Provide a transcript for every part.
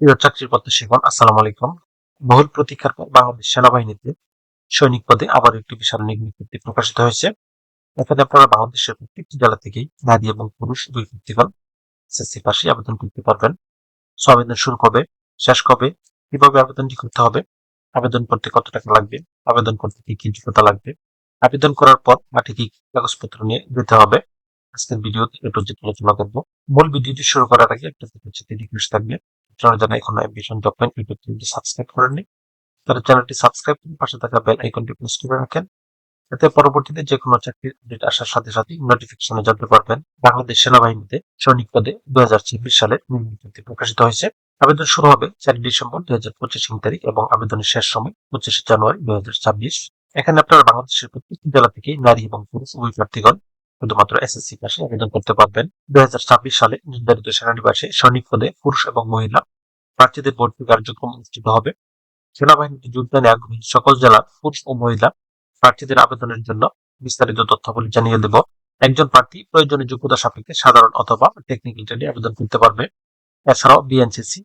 প্রিয় চাকরির প্রত্যাশীগণ আসসালামু আলাইকুম। বহুল প্রতীক্ষার পর বাংলাদেশ সেনাবাহিনীতে। সৈনিক পদে আবার একটি বিশাল নিয়োগ প্রকাশিত হয়েছে। এখানে আপনারা বাংলাদেশের প্রত্যেকটি জেলা থেকেই নারী এবং পুরুষ দুই ব্যক্তিগণ এসএসসি পাশে আবেদন করতে পারবেন। সো আবেদন শুরু কবে, শেষ কবে, কীভাবে আবেদনটি করতে হবে, আবেদন করতে কত টাকা লাগবে, আবেদন করতে কি কি যোগ্যতা লাগবে, আবেদন করার পর মাঠে কি কাগজপত্র নিয়ে যেতে হবে, আজকের ভিডিওতে একটু আলোচনা করব। মূল ভিডিওটি শুরু করার আগে একটা রিকোয়েস্ট থাকবে। যারা এখন অ্যাম্বিশন ডট পয়েন্ট ইউটিউব চ্যানেলটি সাবস্ক্রাইব করেননি, তারা চ্যানেলটি সাবস্ক্রাইব করে পাশে থাকা বেল আইকনটি প্রেস করে রাখেন। এতে পরবর্তীতে যে কোনো চাকরির আপডেট আসার সাথে সাথে নোটিফিকেশনে জানতে পারবেন বাংলাদেশ সেনাবাহিনীতে সৈনিক পদে দুই হাজার চব্বিশ সালে নিয়োগ প্রকাশিত হয়েছে। আবেদন শুরু হবে চারই ডিসেম্বর দুই হাজার পঁচিশ তারিখ এবং আবেদনের শেষ সময় পঁচিশে জানুয়ারি দুই হাজার ছাব্বিশ। এখানে আপনারা বাংলাদেশের প্রত্যেকটি জেলা থেকে নারী এবং পুরুষ উভয় প্রার্থীগণ শুধুমাত্র এসএসসি পাশে আবেদন করতে পারবেন। দুই হাজার ছাব্বিশ সালে নির্ধারিত সেনানিবাসে সৈনিক পদে পুরুষ এবং মহিলা প্রার্থীদের ভর্তি কার্যক্রম অনুষ্ঠিত হবে। সেনাবাহিনীতে যোগদানে আগ্রহী সকল জেলার পুরুষ ও মহিলা প্রার্থীদের আবেদনের জন্য বিস্তারিত তথ্যাবলী জানিয়ে দেব। একজন প্রার্থী প্রয়োজনীয় যোগ্যতা সাপেক্ষে সাধারণ অথবা টেকনিক্যাল ট্রেডে আবেদন করতে পারবে। এছাড়াও বিএনসিসি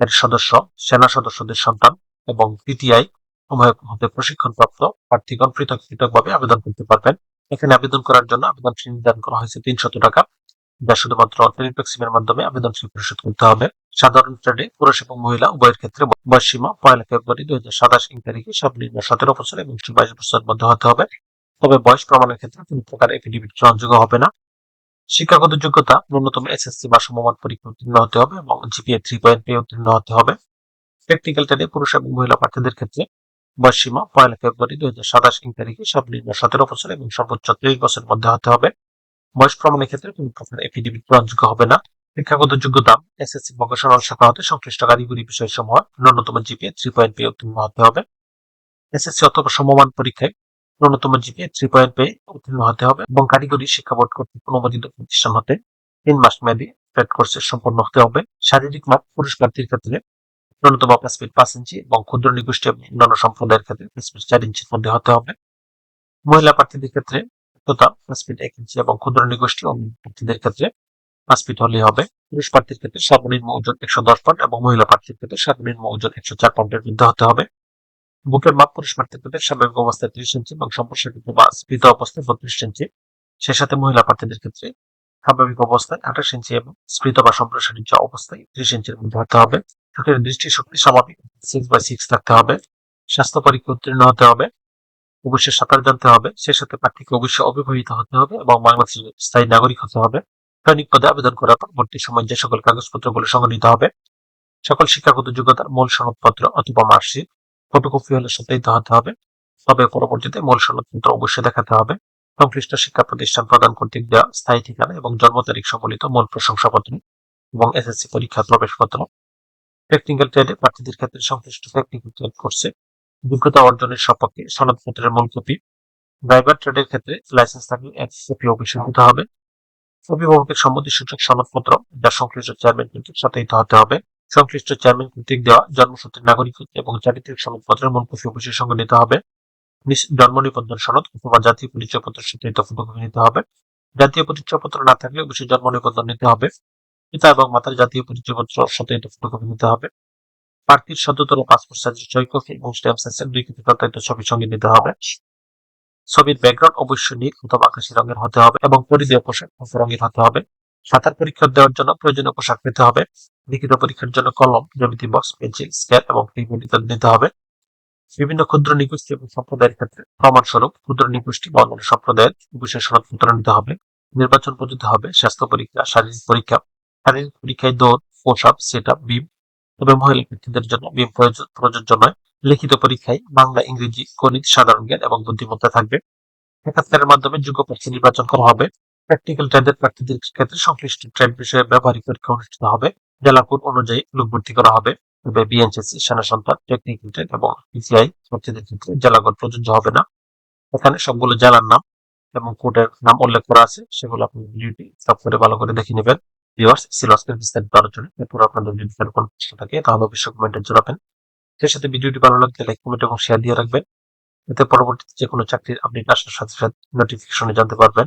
এর সদস্য, সেনা সদস্যদের সন্তান এবং পিটিআই উভয় হতে প্রশিক্ষণপ্রাপ্ত প্রার্থীগণ পৃথক পৃথকভাবে আবেদন করতে পারবেন। এখানে আবেদন করার জন্য আবেদন ফি নির্ধারণ করা হয়েছে তিনশত টাকা। যা শুধুমাত্র অর্থনৈতিক টেলিটক্সিমের মাধ্যমে আবেদন ফি পরিশোধ করতে হবে। সাধারণ ট্রেডে পুরুষ এবং মহিলা উভয়ের ক্ষেত্রে বয়সীমা পয়লা ফেব্রুয়ারি দুই হাজার সাতাশ ইং তারিখে সব সর্বনিম্ন সতেরো বছর এবং বাইশ বছরের মধ্যে হতে হবে। তবে বয়স প্রমাণের ক্ষেত্রে কোন প্রকার এফিডেভিট গ্রহণযোগ্য হবে না। শিক্ষাগত যোগ্যতা ন্যূনতম এসএসসি বা সমমান পরীক্ষা উত্তীর্ণ হতে হবে এবং জিপিএ থ্রি পয়েন্ট পেয়ে উত্তীর্ণ হতে হবে। প্র্যাকটিক্যাল ট্রেডে পুরুষ এবং মহিলা প্রার্থীদের ক্ষেত্রে বয়সীমা পয়লা ফেব্রুয়ারি দুই হাজার সাতাশ ইং তারিখে সর্বনিম্ন সতেরো বছর এবং সর্বোচ্চ ত্রিশ বছরের মধ্যে হতে হবে। বয়স প্রমাণের ক্ষেত্রে কোন প্রকার এফিডেভিট গ্রহণযোগ্য হবে না। শিক্ষাগত যোগ্যতা এসএসসি ভোকেশনাল শাখা হতে সংশ্লিষ্ট কারিগরি বিষয়সমূহ, ন্যূনতম জিপিএ থ্রি পয়েন্ট পেয়ে উত্তীর্ণ হতে হবে। এসএসসি অথবা সমমান পরীক্ষায় ন্যূনতম জিপিএ থ্রি পয়েন্ট পেয়ে উত্তীর্ণ হতে হবে এবং কারিগরি শিক্ষা বোর্ড কর্তৃক অনুমোদিত প্রতিষ্ঠান হতে তিন মাস মেয়াদী পেড কোর্সে সম্পন্ন হতে হবে। শারীরিক মাপ প্রার্থীর ক্ষেত্রে ন্যূনতম পাঁচ ফিট পাঁচ ইঞ্চি এবং ক্ষুদ্র নিগোষ্ঠী এবং অন্যান্য সম্প্রদায়ের ক্ষেত্রে ফিট চার ইঞ্চির মধ্যে হতে হবে। মহিলা প্রার্থীদের ক্ষেত্রে ফিট এক ইঞ্চি এবং ক্ষুদ্র নিগোষ্ঠী ও প্রার্থীদের ক্ষেত্রে পাঁচ ফিট হলেই হবে। পুরুষ প্রার্থীর ক্ষেত্রে সর্বনিম্ন ওজন একশো দশ পাউন্ড এবং মহিলা প্রার্থীর ক্ষেত্রে সর্বনিম্ন ওজন একশো চার পাউন্ডের মধ্যে হতে হবে। বুকের মাপ পুরুষ প্রার্থীর ক্ষেত্রে স্বাভাবিক অবস্থায় ত্রিশ ইঞ্চি এবং সম্প্রসারিত বা স্ফীত অবস্থায় বত্রিশ ইঞ্চি। সে সাথে মহিলা প্রার্থীদের ক্ষেত্রে স্বাভাবিক অবস্থায় আঠাশ ইঞ্চি এবং স্ফীত বা সম্প্রসারিত অবস্থায় ত্রিশ ইঞ্চির মধ্যে হতে হবে। চোখের দৃষ্টিশক্তি স্বাভাবিক। সিক্স বাই সিক্স থাকতে হবে। স্বাস্থ্য পরীক্ষা উত্তীর্ণ হতে হবে। অবশ্যই সাঁতার জানতে হবে। সে সাথে প্রার্থীকে অবশ্যই অবিবাহিত হতে হবে এবং বাংলাদেশের স্থায়ী নাগরিক হতে হবে। সৈনিক পদে আবেদন করার পরবর্তী সময় যে সকল কাগজপত্রগুলো সংগঠিত হবে, সকল শিক্ষাগত যোগ্যতার মূল সনদপত্র অথবা মার্কশিট ফটোকপি হলে সত্যায়িত হতে হবে। তবে পরবর্তীতে মূল সনদপত্র অবশ্যই দেখাতে হবে। সংশ্লিষ্ট শিক্ষা প্রতিষ্ঠান প্রদান কর্তৃক দেওয়া স্থায়ী ঠিকানা এবং জন্ম তারিখ সম্বলিত মূল প্রশংসাপত্র এবং এসএসসি পরীক্ষার প্রবেশপত্র। টেকনিক্যাল ট্রেডে প্রার্থীদের ক্ষেত্রে সংশ্লিষ্ট টেকনিক্যাল ট্রেড কোর্সে যোগ্যতা অর্জনের সপক্ষে সনদপত্রের মূল কপি ড্রাইভার ট্রেডের ক্ষেত্রে লাইসেন্স থাকলে এক অবশ্যই হতে হবে। অভিভাবকের সম্মতিসূচক সনদপত্র যা সংশ্লিষ্ট চেয়ারম্যান কর্তৃক সত্যায়িত হতে হবে। সংশ্লিষ্ট চেয়ারম্যান কর্তৃক দেওয়া জন্মসূত্রের নাগরিকত্ব এবং চারিত্রিক সনদপত্রের মূল কপি অবশ্যই সঙ্গে নিতে হবে। জন্ম নিবন্ধন সনদ অথবা জাতীয় পরিচয়পত্র সত্যায়িত ফটোকপি নিতে হবে। জাতীয় পরিচয়পত্র না থাকলে অবশ্যই জন্ম নিবন্ধন নিতে হবে। পিতা এবং মাতার জাতীয় পরিচয়পত্র সত্যায়িত ফটোকপি নিতে হবে। প্রার্থীর সদ্যতর পাসপোর্ট সাইজের ছয় কপি এবং স্ট্যাম্প সাইজের দুই কপি প্রত্যায়িত ছবি সঙ্গে নিতে হবে। ছবির ব্যাকগ্রাউন্ড অবশ্যই নীল অথবা আকাশি রঙের হতে হবে এবং পরিধেয় পোশাক রঙের হতে হবে। সাঁতার পরীক্ষা দেওয়ার জন্য প্রয়োজনীয় পোশাক নিতে হবে। লিখিত পরীক্ষার জন্য কলম, জ্যামিতি বক্স পেন্সিল স্কেল এবং কিবোর্ড ইত্যাদি নিতে হবে। বিভিন্ন ক্ষুদ্র নিগোষ্ঠী এবং সম্প্রদায়ের ক্ষেত্রে প্রমাণস্বরূপ ক্ষুদ্র নিগোষ্ঠী বা অন্যান্য সম্প্রদায়ের বিশেষ সনদপত্র নিতে হবে। নির্বাচন পদ্ধতি হবে, স্বাস্থ্য পরীক্ষা, শারীরিক পরীক্ষা শারীরিক পরীক্ষায় দৌড় পোশাক সেট আপ বিম তবে মহিলা ব্যক্তিদের জন্য বিম প্রযোজ্য নয়। লিখিত পরীক্ষায় বাংলা, ইংরেজি, গণিত, সাধারণ জ্ঞান এবং বুদ্ধিমত্তা থাকবে। সাক্ষাৎকারের মাধ্যমে যোগ্য প্রার্থী নির্বাচন করা হবে। প্র্যাকটিক্যাল ট্রেডের প্রার্থীদের ক্ষেত্রে সংশ্লিষ্ট ট্রেড বিষয়ে ব্যবহারিক পরীক্ষা অনুষ্ঠিত হবে। জেলা কোড অনুযায়ী লোক ভর্তি করা হবে। তবে বিএনসিসি সেনা সন্তান টেকনিক্যাল ট্রেড এবং পিসিআই প্রার্থীদের ক্ষেত্রে জেলা কোড প্রযোজ্য হবে না। এখানে সবগুলো জেলার নাম এবং কোডের নাম উল্লেখ করা আছে। সেগুলো আপনি ভিডিওটি সব করে ভালো করে দেখে নেবেন। ভিউয়ার্স সিলসকে বিস্তারিত আলোচনা এরপর আপনাদের যদি কোনো প্রশ্ন থাকে, তাহলে অবশ্যই কমেন্টে জানাবেন সেই সাথে ভিডিওটি ভালো লাগলে লাইক কমেন্ট এবং শেয়ার দিয়ে রাখবেন। এতে পরবর্তীতে যে কোনো চাকরির আপডেট আসার সাথে সাথে নোটিফিকেশনে জানতে পারবেন।